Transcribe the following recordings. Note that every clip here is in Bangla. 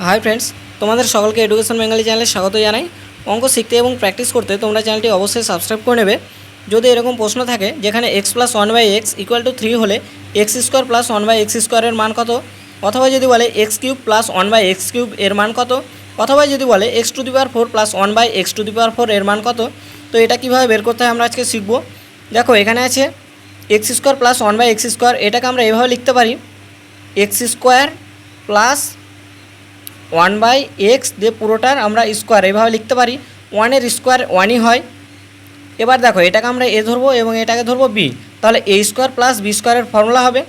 হাই ফ্রেন্ডস তোমাদের সকলকে এডুকেশন বেঙ্গলি চ্যানেলে স্বাগত জানাই। অঙ্ক শিখতে এবং প্র্যাকটিস করতে তোমরা চ্যানেলটি অবশ্যই সাবস্ক্রাইব করে নেবে। যদি এরকম প্রশ্ন থাকে, যেখানে X plus one by X equal to three হলে X square plus one by X স্কোয়ারের মান কত? অথবা যদি বলে X cube plus one by X cube এর মান কত? অথবা যদি বলে X to the power four plus one by X to the power four এর মান কত? তো এটা কীভাবে বের করতে হয় আমরা আজকে শিখব। দেখো, এখানে আছে X square plus one by X square এটাকে আমরা এভাবে লিখতে পারি। X square plus one by X দিয়ে পুরোটার আমরা স্কোয়ার এভাবে লিখতে পারি। ওয়ানের স্কোয়ার ওয়ানই হয়। এবার দেখো, এটাকে আমরা এ ধরবো এবং এটাকে ধরবো বি। তাহলে এ স্কোয়ার প্লাস বি স্কোয়ারের ফর্মুলা হবে।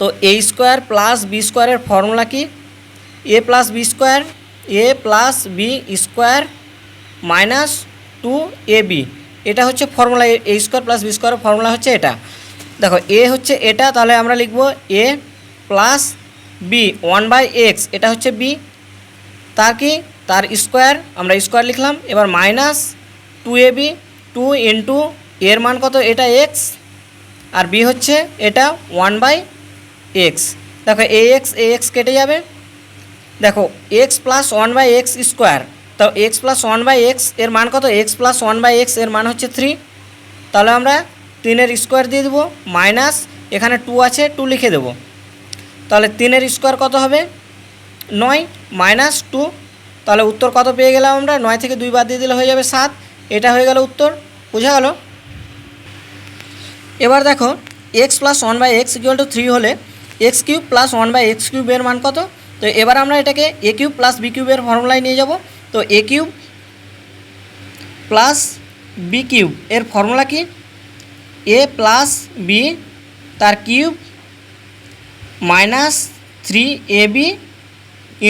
তো এ স্কোয়ার প্লাস বি স্কোয়ারের ফর্মুলা কি? A plus B square, A plus B square minus two A B. এটা হচ্ছে formula, A square plus B স্কোয়ারের ফর্মুলা হচ্ছে এটা। দেখো, এ হচ্ছে এটা, তাহলে আমরা লিখব A plus B one by X, এটা হচ্ছে বি। তার কি? তার স্কোয়ার, আমরা স্কোয়ার লিখলাম। এবার minus two A B two into এর মান কত? এটা এক্স। আর বি হচ্ছে এটা ওয়ান বাই এক্স। দেখো, এ এক্স এ এক্স কেটে যাবে। দেখো, X plus one by X square. তো এক্স প্লাস ওয়ান বাই এক্সের মান কত? এক্স প্লাস ওয়ান বাই এক্সের মান হচ্ছে থ্রি তাহলে আমরা তিনের স্কোয়ার দিয়ে দেবো, মাইনাস এখানে টু আছে টু লিখে দেবো। তাহলে তিনের স্কোয়ার কত হবে? নয় মাইনাস টু, তাহলে উত্তর কত পেয়ে গেলাম আমরা? নয় থেকে দুই বাদ দিয়ে দিলে হয়ে যাবে সাত। এটা হয়ে গেল উত্তর। বোঝা গেল? এবার দেখো X plus one by X equal to three হলে X cube plus one by X কিউবের মান কত? তো এবার আমরা এটাকে এ কিউব প্লাস বি কিউবের ফর্মুলায় নিয়ে যাব। তো A cube plus B cube এর ফর্মুলা কি? এ প্লাস বি তার cube minus three A B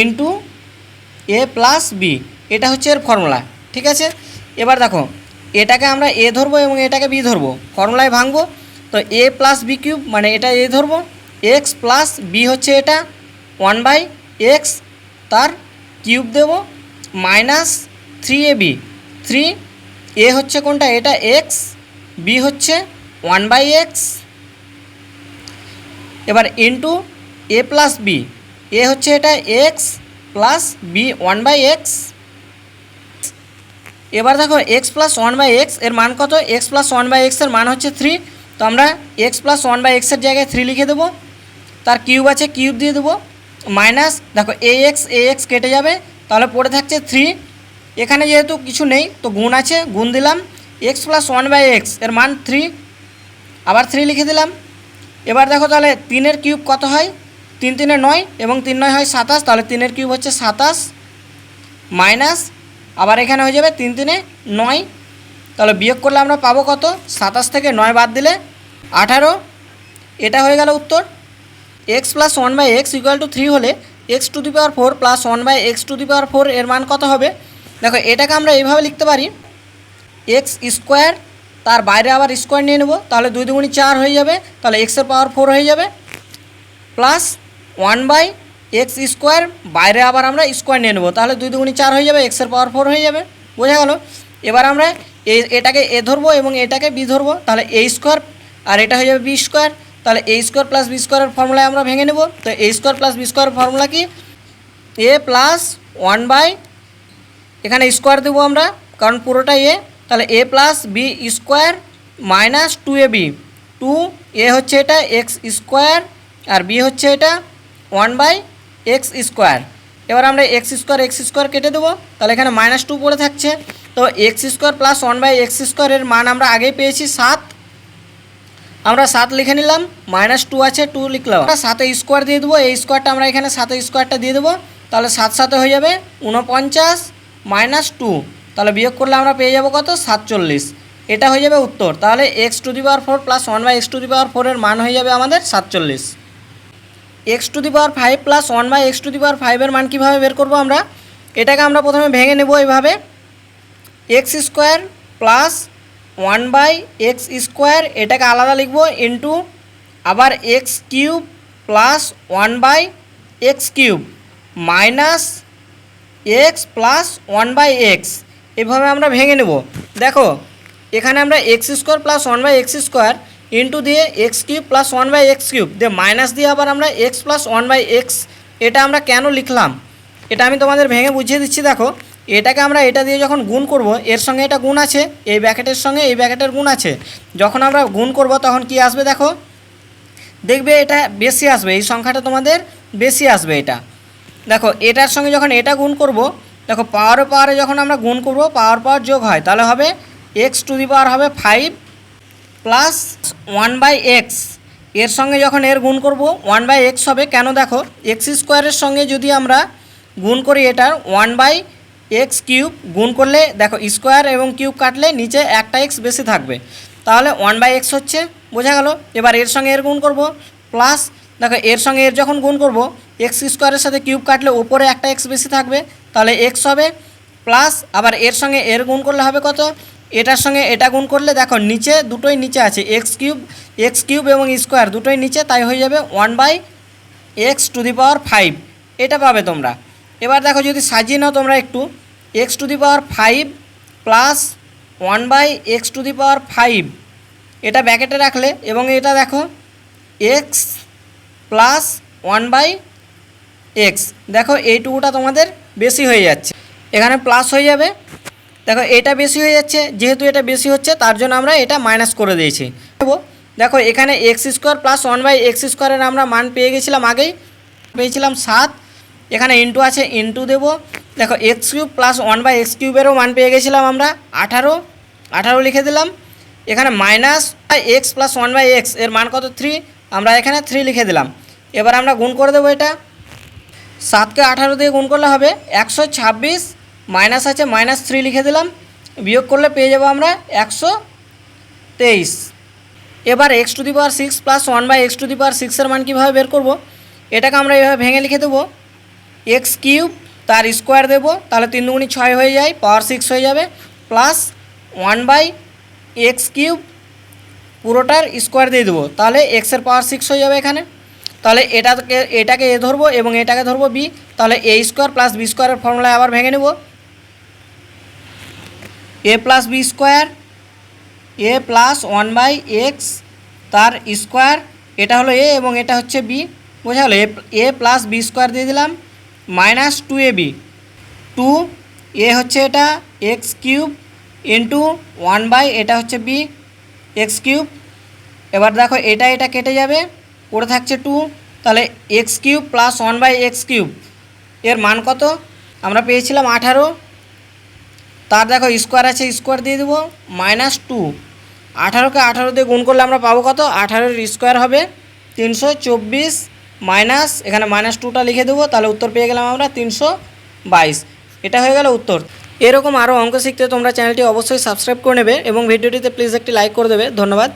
into A plus B এটা হচ্ছে এর ফর্মুলা ঠিক আছে? এবার দেখো, এটাকে আমরা এ ধরবো এবং এটাকে বি ধরবো। ফর্মুলায় ভাঙবো, তো এ প্লাস বি কিউব মানে এটা এ ধরবো। এক্স প্লাস বি হচ্ছে এটা ওয়ান বাই এক্স তার cube Dev minus three A B three A হচ্ছে কোনটা? এটা এক্স বি হচ্ছে ওয়ান বাই এক্স এবার into A plus B A হচ্ছে এটা X plus B one by X এবার দেখো এক্স প্লাস ওয়ান বাই এক্সের মান কত? এক্স প্লাস ওয়ান বাই এক্সের মান হচ্ছে থ্রি তো আমরা এক্স প্লাস ওয়ান বাই এক্সের জায়গায় থ্রি লিখে দেবো। তার কিউব আছে কিউব দিয়ে দেবো। মাইনাস দেখো এ এক্স এ এক্স কেটে যাবে। তাহলে পড়ে থাকছে থ্রি এখানে যেহেতু কিছু নেই, তো গুণ আছে, গুণ দিলাম। এক্স প্লাস ওয়ান বাই এক্সের মান থ্রি আবার থ্রি লিখে দিলাম। এবার দেখো তাহলে তিনের কিউব কত হয়? তিন তিনে নয় এবং তিন নয় হয় সাতাশ, তাহলে তিনের কিউব হচ্ছে সাতাশ মাইনাস, আবার এখানে হয়ে যাবে তিন তিনে নয়। তাহলে বিয়োগ করলে আমরা পাবো কত? সাতাশ থেকে নয় বাদ দিলে আঠারো। এটা হয়ে গেল উত্তর। X plus one by X equal to three হলে X to the power four plus one by X to the power four এর মান কত হবে? দেখো, এটাকে আমরা এইভাবে লিখতে পারি। এক্স স্কোয়ার, তার বাইরে আবার স্কোয়ার নিয়ে নেব। তাহলে দুই দুগুণি চার হয়ে যাবে। তাহলে এক্সের পাওয়ার ফোর হয়ে যাবে। Plus one by X square, বাইরে আবার আমরা স্কোয়ার নিয়ে নেব। তাহলে দুই দুগুণি চার হয়ে যাবে এক্সের পাওয়ার ফোর হয়ে যাবে। বোঝা গেল? এবার আমরা এ, এটাকে এ ধরবো এবং এটাকে বি ধরবো। তাহলে এ স্কোয়ার আর এটা হয়ে যাবে বি স্কোয়ার। তাহলে এ স্কোয়ার প্লাস বি স্কোয়ারের ফর্মুলায় আমরা ভেঙে নেব। তো এ স্কোয়ার প্লাস বি স্কোয়ারের ফর্মুলা কি? এ প্লাস ওয়ান বাই এখানে স্কোয়ার দেবো আমরা, কারণ পুরোটা এ। তাহলে A plus B square minus two A B. Two A হচ্ছে এটা, এক্স স্কোয়ার, আর বি হচ্ছে এটা। One by X square. এবার আমরা এক্স স্কোয়ার এক্স স্কোয়ার কেটে দেবো। তাহলে এখানে মাইনাস টু পড়ে থাকছে। তো X square plus one by X স্কোয়ারের মান আমরা আগেই পেয়েছি সাত। আমরা সাত লিখে নিলাম। মাইনাস টু আছে টু লিখলাম। আমরা সাতে স্কোয়ার দিয়ে দেবো। এই স্কোয়ারটা আমরা এখানে সাতে স্কোয়ারটা দিয়ে দেবো। তাহলে সাত সাথে হয়ে যাবে উনপঞ্চাশ মাইনাস টু তাহলে বিয়োগ করলে আমরা পেয়ে যাব কত? সাতচল্লিশ। এটা হয়ে যাবে উত্তর। তাহলে X to the power four plus one by X to the power ফোরের মান হয়ে যাবে আমাদের সাতচল্লিশ। X to the power five plus one by X to the power ফাইভের মান কীভাবে বের করব আমরা? এটাকে আমরা প্রথমে ভেঙে নেব এইভাবে। X square plus one by X square, এটাকে আলাদা লিখব ইন্টু আবার X cube plus one by X cube minus X plus one by X. এভাবে আমরা ভেঙে নেব। দেখো, এখানে আমরা X square plus one by X square into দিয়ে X cube plus one by X cube দিয়ে মাইনাস দিয়ে আবার আমরা X plus one by X এটা আমরা কেন লিখলাম? এটা আমি তোমাদের ভেঙে বুঝিয়ে দিচ্ছি, দেখো। এটাকে আমরা এটা দিয়ে যখন গুণ করব, এর সঙ্গে এটা গুণ আছে, এই ব্যাকেটের সঙ্গে এই ব্যাকেটের গুণ আছে। যখন আমরা গুণ করব, তখন কি আসবে, দেখো? দেখবে এটা বেশি আসবে, এই সংখ্যাটা তোমাদের বেশি আসবে এটা। দেখো, এটার সঙ্গে যখন এটা গুণ করব, দেখো পাওয়ারে পাওয়ারে যখন আমরা গুণ করব পাওয়ার পাওয়ার যোগ হয়, তাহলে হবে এক্স টু দি পাওয়ার হবে five plus one by x. এর সঙ্গে যখন এর গুণ করব, ওয়ান বাই এক্স হবে কেন দেখো? এক্স স্কোয়ারের সঙ্গে যদি আমরা গুণ করি এটার, ওয়ান বাই এক্স কিউব গুণ করলে, দেখো, স্কোয়ার এবং কিউব কাটলে নিচে একটা এক্স বেশি থাকবে। তাহলে ওয়ান বাই এক্স হচ্ছে, বোঝা গেল? এবার এর সঙ্গে এর গুণ করব, প্লাস দেখো, এর সঙ্গে এর যখন গুণ করব, এক্স স্কোয়ারের সাথে কিউব কাটলে উপরে একটা এক্স বেশি থাকবে, তাহলে এক্স হবে, প্লাস আবার এর সঙ্গে এর গুণ করলে হবে কত? এটার সঙ্গে এটা গুণ করলে দেখো নিচে দুটোই নিচে আছে এক্স কিউব এক্স কিউব এবং স্কোয়ার দুটোই নিচে, তাই হয়ে যাবে one by x to the power five এটা পাবে তোমরা। এবার দেখো যদি সাজিয়ে নাও তোমরা একটু x to the power five plus one by x to the power five এটা ব্যাকেটে রাখলে এবং এটা দেখো x plus one by x দেখো এইটুকুটা তোমাদের বেশি হয়ে যাচ্ছে। এখানে প্লাস হয়ে যাবে। দেখো, এটা বেশি হয়ে যাচ্ছে, যেহেতু এটা বেশি হচ্ছে, তার জন্য আমরা এটা মাইনাস করে দিয়েছি। দেখো এখানে x square plus one by x স্কোয়ারের আমরা মান পেয়ে গেছিলাম আগেই। পেয়েছিলাম সাত, এখানে ইন্টু আছে ইন্টু দেবো। দেখো x cube plus one by x কিউবেরও মান পেয়ে গেছিলাম আমরা, আঠারো। আঠারো লিখে দিলাম। এখানে minus x plus one by এক্সের মান কত? থ্রি আমরা এখানে থ্রি লিখে দিলাম। এবার আমরা গুণ করে দেবো এটা। সাতকে আঠারো দিয়ে গুণ করলে হবে একশো ছাব্বিশ। মাইনাস আছে, মাইনাস থ্রি লিখে দিলাম। বিয়োগ করলে পেয়ে যাব আমরা একশো তেইশ। এবার x to the power six plus one by x to the power সিক্সের মান কীভাবে বের করব? এটাকে আমরা এভাবে ভেঙে লিখে দেবো। এক্স কিউব তার স্কোয়ার দেবো, তাহলে তিন দুগুণি ছয় হয়ে যায় পাওয়ার সিক্স হয়ে যাবে plus one by x cube পুরোটার স্কোয়ার দিয়ে দেবো। তাহলে এক্সের পাওয়ার সিক্স হয়ে যাবে এখানে। তাহলে এটাকে এটাকে এ ধরবো এবং এটাকে ধরবো বি তাহলে এ স্কোয়ার প্লাস বি স্কোয়ারের ফর্মুলায় আবার ভেঙে নেব। A plus b square a plus one by x তার স্কোয়ার এটা হলো এ এবং এটা হচ্ছে বি বোঝা গেলো এ প্লাস বি স্কোয়ার দিয়ে দিলাম minus two a b two a হচ্ছে এটা x cube into one by এটা হচ্ছে বি এক্স কিউব এবার দেখো, এটা এটা কেটে যাবে, পড়ে থাকছে টু তাহলে x cube plus one by x cube এর মান কত? আমরা পেয়েছিলাম আঠারো তার দেখো স্কোয়ার আছে স্কোয়ার দিয়ে দেবো মাইনাস টু আঠারোকে আঠারো দিয়ে গুণ করলে আমরা পাবো কত? আঠারোর স্কোয়ার হবে তিনশো চব্বিশ মাইনাস এখানে মাইনাস টুটা লিখে দেবো, তাহলে উত্তর পেয়ে গেলাম আমরা তিনশো বাইশ। এটা হয়ে গেল উত্তর। এরকম আরও অঙ্ক শিখতে তোমরা চ্যানেলটি অবশ্যই সাবস্ক্রাইব করে নেবে এবং ভিডিওটিতে প্লিজ একটি লাইক করে দেবে। ধন্যবাদ।